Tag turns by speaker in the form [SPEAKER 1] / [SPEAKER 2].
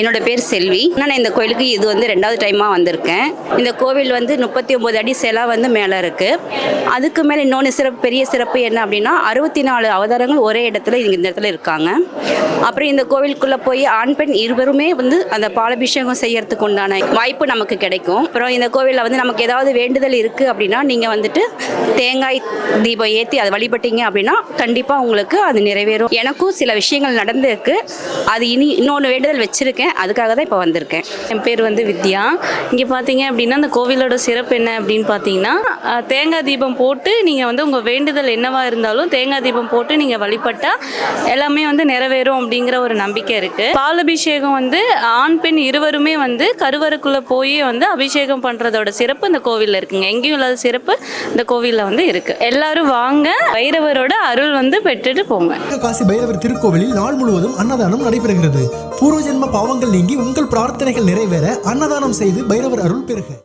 [SPEAKER 1] என்னோட பேர் செல்வி. நான் இந்த கோயிலுக்கு இது வந்து ரெண்டாவது டைமாக வந்திருக்கேன். இந்த கோவில் வந்து முப்பத்தி ஒம்பது அடி சிலை வந்து மேலே இருக்குது அதுக்கு மேலே இன்னொன்று சிறப்பு பெரிய சிறப்பு என்ன அப்படின்னா அறுபத்தி நாலு அவதாரங்கள் ஒரே இடத்துல இங்க இந்த இடத்துல இருக்காங்க. அப்புறம் இந்த கோவிலுக்குள்ளே போய் ஆண் பெண் இருவருமே வந்து அந்த பாலபிஷேகம் செய்யறதுக்கு உண்டான வாய்ப்பு நமக்கு கிடைக்கும். அப்புறம் இந்த கோவிலில் வந்து நமக்கு ஏதாவது வேண்டுதல் இருக்குது அப்படின்னா நீங்கள் வந்துட்டு தேங்காய் தீபம் ஏற்றி அதை வழிபட்டீங்க அப்படின்னா கண்டிப்பாக உங்களுக்கு அது நிறைவேறும். எனக்கும் சில விஷயங்கள் நடந்திருக்கு. அது இனி இன்னொன்று வேண்டுதல் வச்சுருக்கேன். அதுக்காக தான் இப்போ வந்திருக்கேன்.
[SPEAKER 2] என் பேர் வந்து வித்யா. இங்கே பார்த்தீங்க அப்படின்னா அந்த கோவிலோட சிறப்பு என்ன அப்படின்னு பார்த்தீங்கன்னா தேங்காய் தீபம் போட்டு நீங்கள் வந்து உங்கள் வேண்டுதல் என்னவாக இருந்தாலும் தேங்காய் தீபம் போட்டு நீங்கள் வழிபட்டால் எல்லாமே வந்து நிறைவேறும் அப்படிங்கிற ஒரு நம்பிக்கை இருக்குது பாலபிஷேகம் வந்து ஆண் பெண் இருவருமே வந்து கருவறுக்குள்ளே போய் வந்து அபிஷேகம் பண்ணுறதோட சிறப்பு இந்த கோவிலில் இருக்குங்க. எங்கேயும் இல்லாத சிறப்பு இந்த கோவிலில் வந்து இருக்குது எல்லாரும் வாங்க. பைரவரோட அருள் வந்து பெற்றுட்டு போங்க.
[SPEAKER 3] காசி பைரவர் திருக்கோவிலில் நாள் முழுவதும் அன்னதானம் நடைபெறுகிறது. பூர்வ ஜென்ம பாவங்கள் நீங்கி உங்கள் பிரார்த்தனைகள் நிறைவேற அன்னதானம் செய்து பைரவர் அருள் பெறுக.